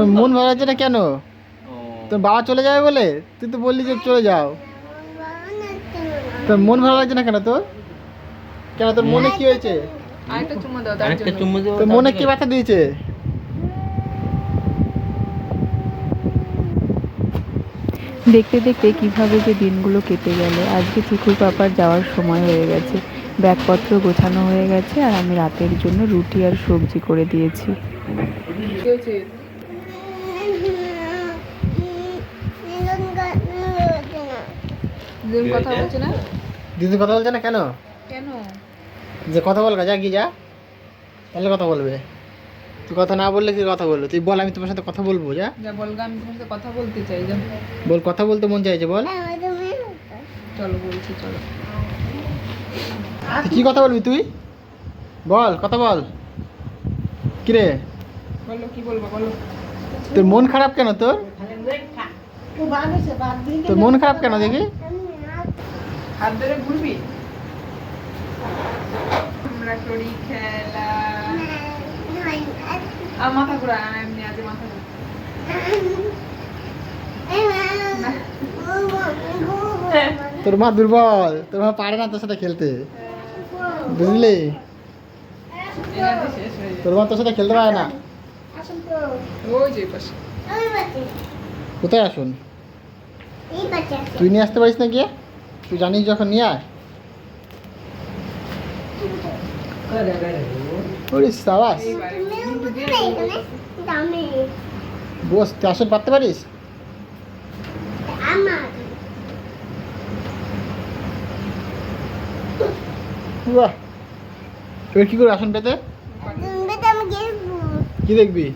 তোর মন ভালো লাগছে না কেন? তোর বাবা চলে যাবে বলে? তুই তো বললি যে চলে যাও। তোর মন ভালো লাগছে না কেন তোর? কেন তোর মনে কি হয়েছে? আরেকটা চুমো দাও তার আরেকটা জন্য। চুমু দেবো তোর মনে কি ব্যথা দিয়েছে? দেখতে দেখতে কীভাবে যে দিনগুলো কেটে গেল। আজকে চিকুর পাপার যাওয়ার সময় হয়ে গেছে। ব্যাগপত্র গোছানো হয়ে গেছে আর আমি রাতের জন্য রুটি আর সবজি করে দিয়েছি। কি কথা বলছে না? দিদি কথা বলছে না? কেন? কেন? যে কথা বলবে যা গিয়ে যা। তাহলে কথা বলবে। তুই কথা না বললে কি কথা বলবে? তুই বল আমি তোমার সাথে কথা বলব যা। যা বলগা আমি তোমার সাথে কথা বলতে চাই যা। বল কথা বলতে মন চাইছে বল। চলো বলছি চলো। কি কথা বলবি তুই? বল কথা বল। কিরে বলো কি বলব বলো। তোর মন খারাপ কেন তোর? তোর মন খারাপ কেন দেখি? হাত ধরে ঘুরবি? আমরা করি খেলা। আর মাথা ঘুরা এমনি আজ মাথা তোর মা দুর্বল তোর মা পারে না তোর সাথে খেলতে। বুঝলি? তোর মা তোর সাথে খেলতে পারে না। কোথায় আসুন? তুই নিয়ে আসতে পারিস না গিয়ে? তুই জানিস যখন নিয়ে আয়। ওরে সাবাস। বস তুই আসন পারতে পারিস? বাহ। এবার কি করে আসন পেতে? কি দেখবি?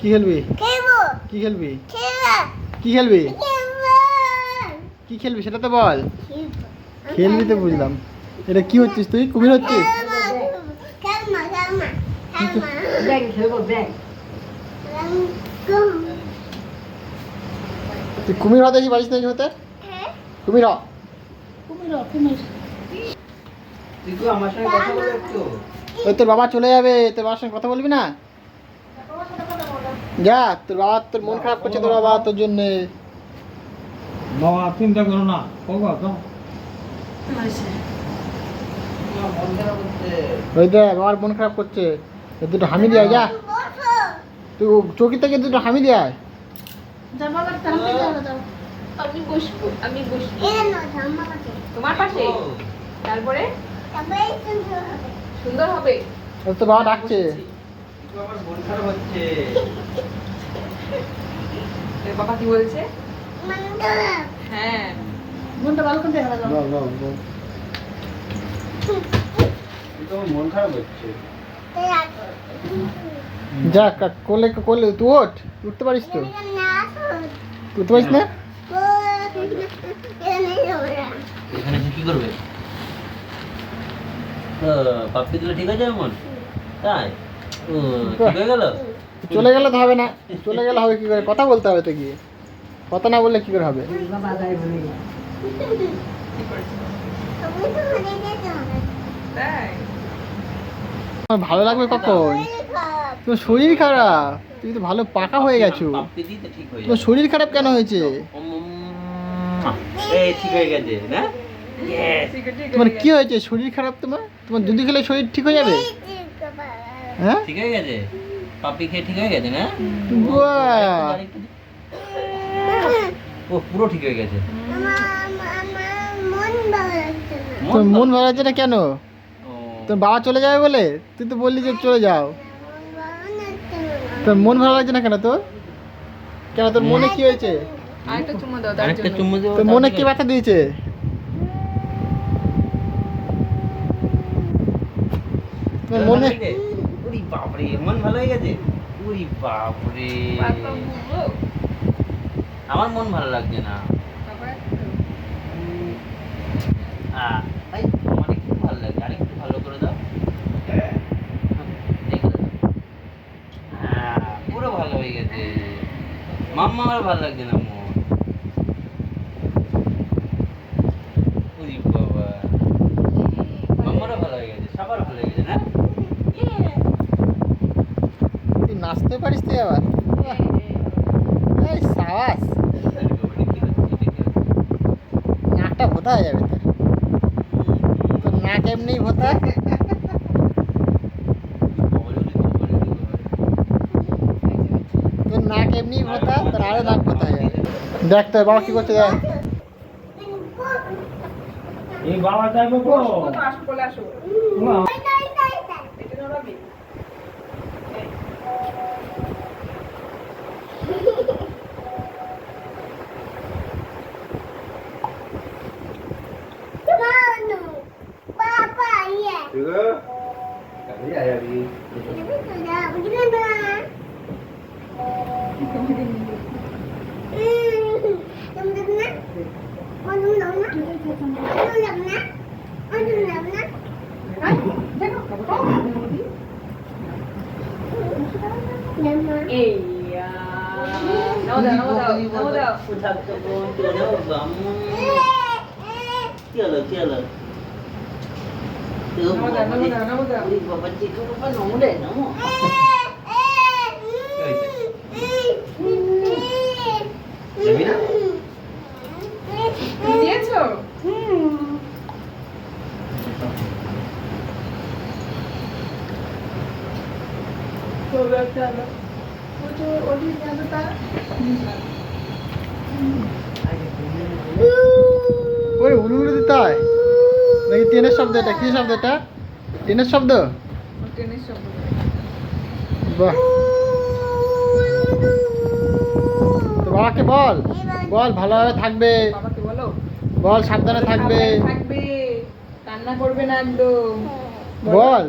কি খেলবি? কি খেলবি। কি খেলবি? কি খেলবি সেটা তো বল। খেলবি তো বুঝলাম। এটা কি হচ্ছিস তুই? কুমির হচ্ছিস? তুই কুমির হতে কি পারিস না হতে কুমির হ। ওই তোর বাবা চলে যাবে তোর বাবার সঙ্গে কথা বলবি না? যা তোর বাবা তোর মন খারাপ করছে তোর বাবা তোর জন্য। বাবা চিন্তা করো না তো। খারাপ হচ্ছে ওই দেখ বাবার মন খারাপ করছে। এ দুটো হামি দিয়ে যা। তুই ও চৌকি থেকে দুটো হামি দিয়ে আয়। আমি বসবো আমি বসবো তোমার পাশে? তারপরে? সুন্দর হবে। তোর বাবা ডাকছে। বাবা কি বলছে? হ্যাঁ। বল, বল, বল। চিকু আমার মন খারাপ হচ্ছে। যা কোলে কোলে তুই ওঠ। উঠতে পারিস তো? উঠতে পারিস না? এখানে কি করবে? পাপ্পি দিলে ঠিক আছে এমন? তাই? ও ঠিক হয়ে গেল? চলে গেলে তো হবে না। চলে গেলে হবে কি করে? কথা বলতে হবে তো গিয়ে কথা না বললে কি করে হবে? তাই ভালো লাগবে কখন? তোমার শরীর খারাপ। তুমি তো ভালো পাকা হয়ে গেছো। হয়ে তোমার শরীর খারাপ কেন হয়েছে? এই ঠিক হয়ে গেছে না? ঠিক আছে ঠিক তোমার কি হয়েছে? শরীর খারাপ তোমার? তোমার দুধ খেলে শরীর ঠিক হয়ে যাবে? হ্যাঁ? ঠিক হয়ে গেছে? পাপ্পি খেয়ে ঠিক হয়ে গেছে না। ও পুরো ঠিক হয়ে গেছে। তোর মন ভালো লাগছে না কেন? তোর বাবা চলে যাবে বলে? তুই তো বললি যে চলে যাও। তোর মন ভালো লাগছে না কেন তোর? কেন তোর মনে কি হয়েছে? তার মনে কি ব্যথা দিয়েছে? তোর মনে উরি বাপরে মন ভালো হয়ে গেছে? উরি বাপরে। আমার মন ভালো লাগছে না। তাই আমার একটু ভালো লাগে আরেকটু ভালো করে দাও। আহ, পুরো ভালো হয়ে গেছে। মাম্মা আমার ভালো লাগছে না মন উরি বাবা মাম্মারও ভালো হয়ে গেছে সবার ভালো হয়ে গেছে না তুই নাচতে পারিস তুই আবার আওয়াজ নাকটা ভোতা হয়ে যাবে তোর নাক এমনি হতে তোর নাক এমনি ভোতা তোর আরও নাক ভোতা হয়ে দেখ তোর বাবা কি করছে দেখ। এই বাবা যাইবো আসো আসো। এইয়া নাও দাও নাও দাও নাও দাও কি হলো কি হলো নাও দাও নাও দাও নাও দাও বাবা চিকু বাবা নমলে নমো যাবি না দিয়েছ ওই দিতে হয় নাকি ট্রেনের শব্দ এটা কি শব্দ এটা ট্রেনের শব্দ? বাহ। তো বাবাকে বল। বল ভালোভাবে থাকবে। বলো বল সাবধানে থাকবে। থাকবে। কান্না করবে না একদম। বল।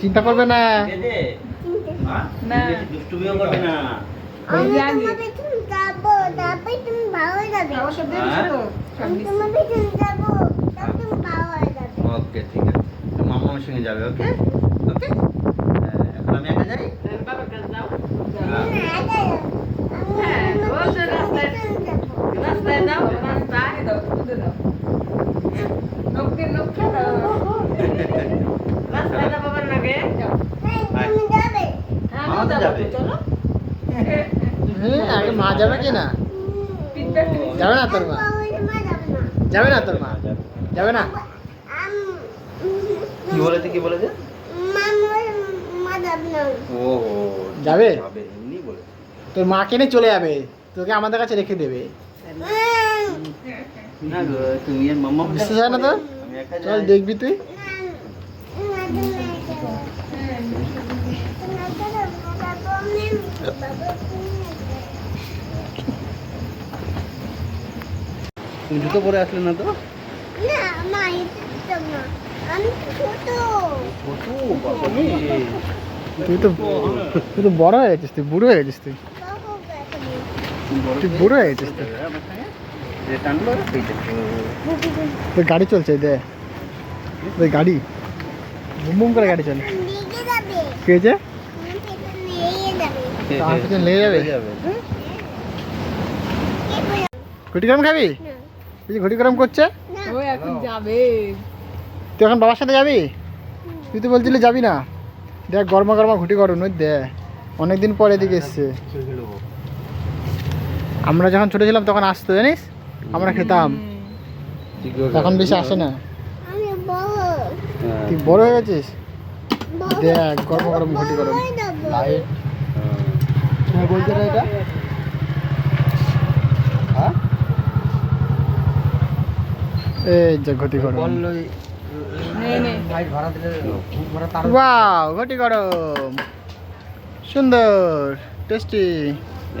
চিন্তা করবে না হ্যাঁ। হ্যাঁ? ওকে ঠিক আছে। তো মামা আমার সঙ্গে যাবে ওকে? ওকে হ্যাঁ, এখন আমি একা যাই রাস্তায় দাও রাস্তায় দাও নখকে রাস্তায় বাবার নাকে হ্যাঁ আগে মা যাবে কি না যাবে না তোর মা যাবে না তোর মা যাবে না কি বলেছে কি বলেছে ও যাবে? যাবে এমনি বলে তোর মাকে নিয়ে চলে যাবে তোকে আমাদের কাছে রেখে দেবে না গো তুমি আর মামা বিশ্বাস হয় না তোর আমি একা চল যাই দেখবি তুই তুমি জুতো পরে আসলে না তো ছোট বাবা রে। তুই তো তুই তো বড় হয়ে গেছিস তুই বুড়ো হয়ে গেছিস তুই তুই বুড়ো হয়ে গেছিস তুই আমার সঙ্গে? যে টানলো। গাড়ি চলছে এই দে। ওই গাড়ি। বুম বুম করে গাড়ি চলে। কি লেগে যাবে? ঘুটি গরম খাবি? তুই যে ঘুটি গরম করছে? ও এখন যাবে। তুই এখন বাবার সাথে যাবি? তুই তো বলছিলি যাবি না। দেখ গরমা গরমা ঘুটি গরম ওই দে। অনেকদিন পর এদিকে এসছে। আমরা যখন ছোট ছিলাম তখন আসতো জানিস? আমরা খেতাম। এখন বেশি আসে না। হ্যাঁ। তুই বড় হয়ে গেছিস? দেখ গরম গরম ঘুটি গরম। লাইট হ্যাঁ। বলছে না এটা? হ্যাঁ? এই যে ঘটি গরম। নে নে ওয়াও ঘটি গরম। সুন্দর টেস্টি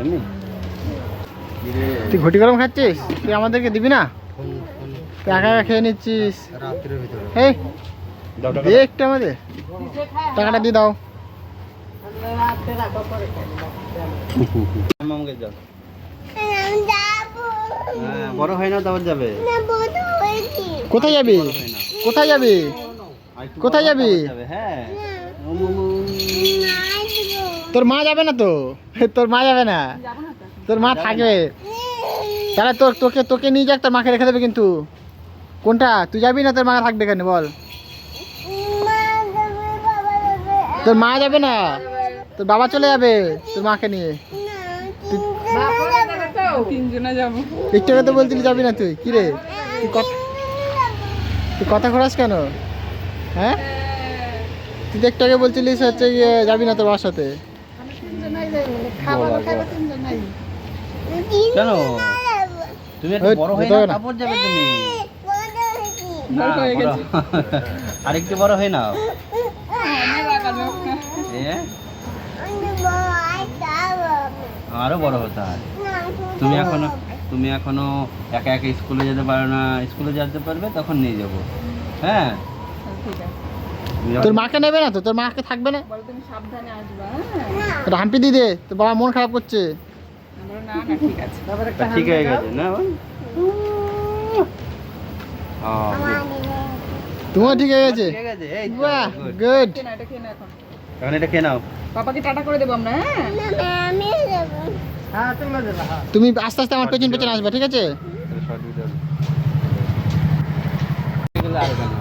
এমনি? তুই ঘটি গরম খাচ্ছিস তুই আমাদেরকে দিবি না তুই একা একা খেয়ে নিচ্ছিস এই দে একটু আমাদের টাকাটা দিয়ে দাও। হ্যাঁ, বড় হয় না তারপর যাবে কোথায় যাবি হয়। কোথায় যাবি কোথায় যাবি? হ্যাঁ। তোর মা যাবে না তো তোর মা যাবে না তোর মা থাকবে। তাহলে তোর তোকে তোকে নিয়ে যাক তোর মাকে রেখে দেবে কিন্তু। কোনটা? তুই যাবি না তোর মা থাকবে কেন বল। তোর মা যাবে না? তোর বাবা চলে যাবে তোর মাকে নিয়ে। তিনজনে একটু তো বলছিলি যাবি না তুই। কি রে? তুই কথা তুই কথা খোরাস কেন? হ্যাঁ? তুই তো একটু আগে বলছিলিস হচ্ছে যাবি না তোর বাবার সাথে। কেন? তুমি একটু বড় হয়ে না। তারপর যাবে তুমি। না, হয়ে। আরেকটু বড় হয়ে নাও। আরও বড় হতে হয়। তুমি এখনও তুমি এখনও একা একা স্কুলে যেতে পারো না স্কুলে যেতে পারবে তখন নিয়ে যাব। হ্যাঁ? যখন- তোর মাকে নেবে না তো? তোর মাকে থাকবে না? বলো তুমি সাবধানে আসবা হ্যাঁ। তোর হাম্পি তোর বাবা মন খারাপ করছে। না না ঠিক আছে। তা ঠিক হয়ে গেছে না হ্যাঁ, তোমার ঠিক হয়ে গেছে? ঠিক আছে এই বাহ গুড এটা খেয়ে এখন। এখন এটা খেয়ে নাও। পাপাকে টাটা করে দেবো আমরা হ্যাঁ? তুমি আস্তে আস্তে আমার পেছন পেছন আসবে ঠিক আছে? এগুলো আর কেন?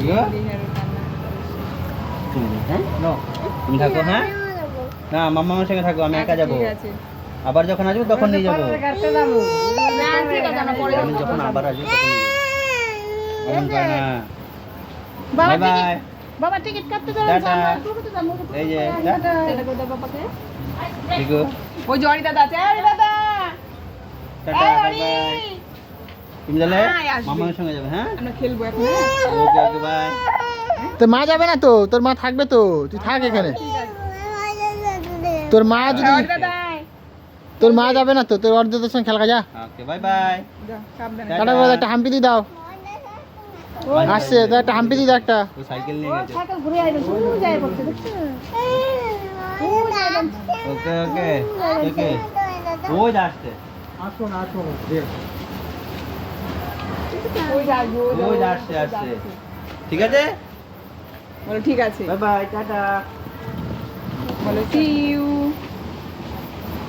আছে? তুমি, হ্যাঁ? থাকো হ্যাঁ? না মাম্মা আমার সঙ্গে থাকো আমি একা যাব। ঠিক আছে। আবার যখন আসব তখন নিয়ে যাব। না ঠিক আছে আমি যখন আবার আসব তখন এমন করে না। Bye bye. বাবা টিকিট কাটতে টাটা। এই যে টাটা। এটা করে দাও পাপাকে ঠিকো ওই যে দাদা আছে অরি দাদা। Tata bye bye. তুমি তাহলে মামার সঙ্গে যাবে হ্যাঁ? আমরা খেলব এখন? ওকে ওকে বাই তোর মা যাবে না তো? তোর মা থাকবে তো? তুই থাক এখানে। তোর মা যদি তোর মা যাবে না তো? তোর অর্ধের সঙ্গে খেলা যা। ওকে বাই বাই যাও সাবধানে। কাটা করে দাও, একটা হাম্পি দি দাও। আসছে তো একটা হাম্পি দি দাও একটা। ও সাইকেল নিয়ে গেছে। ঘুরে আইবে শুরু যায় করতে দেখছ? ওকে ওকে ওকে। ওই যে আসছে আসুন আসুন ওই যা ওই যা, ওই যে আসছে। আসছে। ঠিক আছে? বলো ঠিক আছে। Bye bye tata. বলো সি ইউ ওই পাথর ওকে ওকে দেবো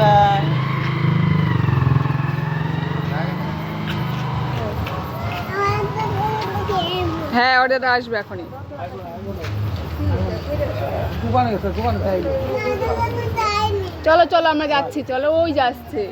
দোকানে হ্যাঁ অর্ডার আসবে এখনই। চলো চলো আমরা যাচ্ছি চলো ওই যাচ্ছে।